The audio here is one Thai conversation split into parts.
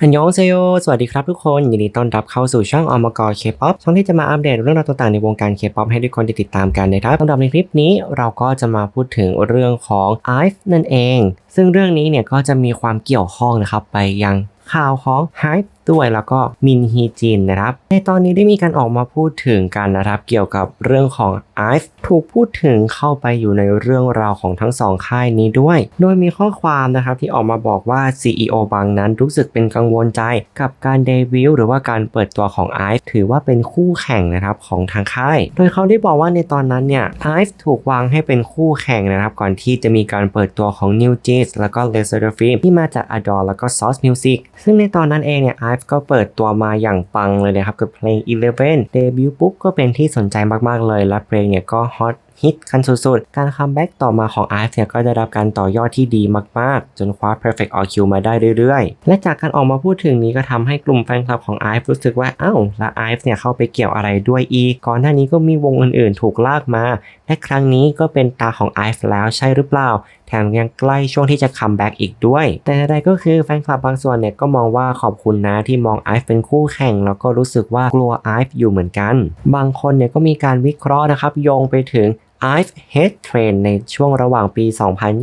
ฮันยองเซโย สวัสดีครับทุกคน ยินดีต้อนรับเข้าสู่ช่องอมกรเคป๊อปช่องที่จะมาอัปเดตเรื่องราวต่างๆในวงการเคป๊อปให้ทุกคนได้ติดตามกันนะครับสำหรับในคลิปนี้เราก็จะมาพูดถึงเรื่องของ IVE นั่นเอง ซึ่งเรื่องนี้เนี่ยก็จะมีความเกี่ยวข้องนะครับไปยังข่าวของ HYBE ด้วย แล้วก็มินฮีจินนะครับ ในตอนนี้ได้มีการออกมาพูดถึงกันนะครับ เกี่ยวกับเรื่องของ IVE ถูกพูดถึงเข้าไปอยู่ในเรื่องราวของทั้งสองค่ายนี้ด้วย โดยมีข้อความนะครับที่ออกมาบอกว่า CEO บางนั้นรู้สึกเป็นกังวลใจกับการเดบิวต์หรือว่าการเปิดตัวของ IVE ถือว่าเป็นคู่แข่งนะครับของทางค่าย โดยเขาได้บอกว่าในตอนนั้นเนี่ย IVE ถูกวางให้เป็นคู่แข่งนะครับ ก่อนที่จะมีการเปิดตัวของ New Jeans แล้วก็ l e s e r f i l m ที่มาจาก Adore แล้วก็ Source Music ซึ่งในตอนนั้นเองเนี่ย Cats ก็เปิดตัวมาอย่างปังเลยนะครับกับเพลง Eleven เดบิวต์ปุ๊บก็เป็นที่สนใจมากๆเลย และเพลงเนี่ยก็ฮอต ฮิตกันสุดๆ การคัมแบ็กต่อมาของ IVE เนี่ยก็ได้รับการต่อยอดที่ดีมากๆ จนคว้า Perfect All Q มาได้เรื่อยๆ และจากการออกมาพูดถึงนี้ก็ทำให้กลุ่มแฟนคลับของ IVE รู้สึกว่าอ้าวแล้ว IVE เนี่ยเข้าไปเกี่ยวอะไรด้วยอีกก่อนหน้านี้ก็มีวงอื่นๆ ถูกลากมาและครั้งนี้ก็เป็นตาของ IVE แล้วใช่หรือเปล่า แถมยังใกล้ช่วงที่จะคัมแบ็กอีกด้วย แต่ใดก็คือแฟนคลับบางส่วนเนี่ยก็มองว่าขอบคุณนะที่มอง IVE เป็นคู่แข่ง แล้วก็รู้สึกว่ากลัว IVE อยู่เหมือนกัน บางคนเนี่ยก็มีการวิเคราะห์นะครับโยงไปถึง IVE Head Train ในช่วงระหว่างปี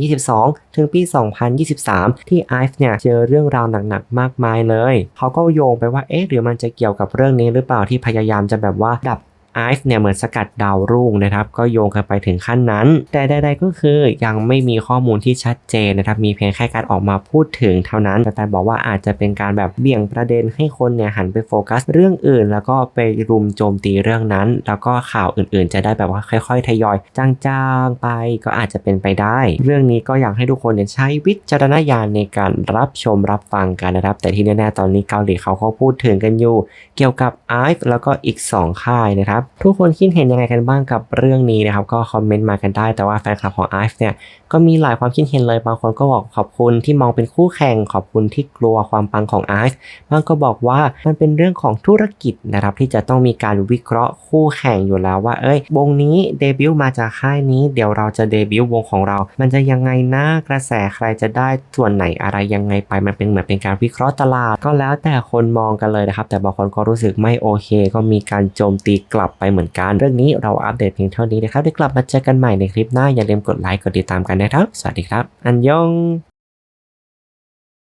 2022 ถึงปี 2023 ที่ IVE เนี่ยเจอเรื่องราวหนักๆ มากมายเลย เขาก็โยงไปว่า เอ๊ะ หรือมันจะเกี่ยวกับเรื่องนี้หรือเปล่าที่พยายามจะแบบว่าดับ IVE เนี่ยเหมือนสกัดดาวรุ่งนะครับก็โยงกันไปถึงขั้นนั้น แต่ใดๆก็คือยังไม่มีข้อมูลที่ชัดเจนนะครับมีเพียงแค่การออกมาพูดถึงเท่านั้นแต่บอกว่าอาจจะเป็นการแบบเบี่ยงประเด็นให้คนเนี่ยหันไปโฟกัสเรื่องอื่น แล้วก็ไปรุมโจมตีเรื่องนั้น แล้วก็ข่าวอื่นๆ จะได้แบบว่าค่อย ๆ ทยอยจางๆไปก็อาจจะเป็นไปได้ เรื่องนี้ก็อยากให้ทุกคนเนี่ยใช้วิจารณญาณในการรับชมรับฟังกันนะครับ แต่ที่แน่ๆตอนนี้เกาหลีเขาก็พูดถึงกันอยู่ เกี่ยวกับ IVE แล้วก็อีก 2 ค่ายนะครับทุกคนคิดเห็นยังไงกันบ้างกับเรื่องนี้นะครับ ก็คอมเมนต์มากันได้ แต่ว่าแฟนคลับของ IVE เนี่ยก็มีหลายความคิดเห็นเลย บางคนก็บอกขอบคุณที่มองเป็นคู่แข่ง ขอบคุณที่กลัวความปังของ IVE บางก็บอกว่ามันเป็นเรื่องของธุรกิจนะครับที่จะต้องมีการวิเคราะห์คู่แข่งอยู่แล้วว่า เอ้ยวงนี้เดบิวต์มาจากค่ายนี้ เดี๋ยวเราจะเดบิวต์วงของเรา มันจะยังไงนะกระแสใครจะได้ส่วนไหนอะไรยังไงไป มันเป็นเหมือนเป็นการวิเคราะห์ตลาด ก็แล้วแต่คนมองกันเลยนะครับ แต่บางคนก็รู้สึกไม่โอเค ก็มีการโจมตีกลับไปเหมือนกัน เรื่องนี้เราอัปเดตเพียงเท่านี้นะครับเดี๋ยวกลับมาเจอกันใหม่ในคลิปหน้าอย่าลืมกดไลค์กดติดตามกันนะครับ สวัสดีครับ อันยอง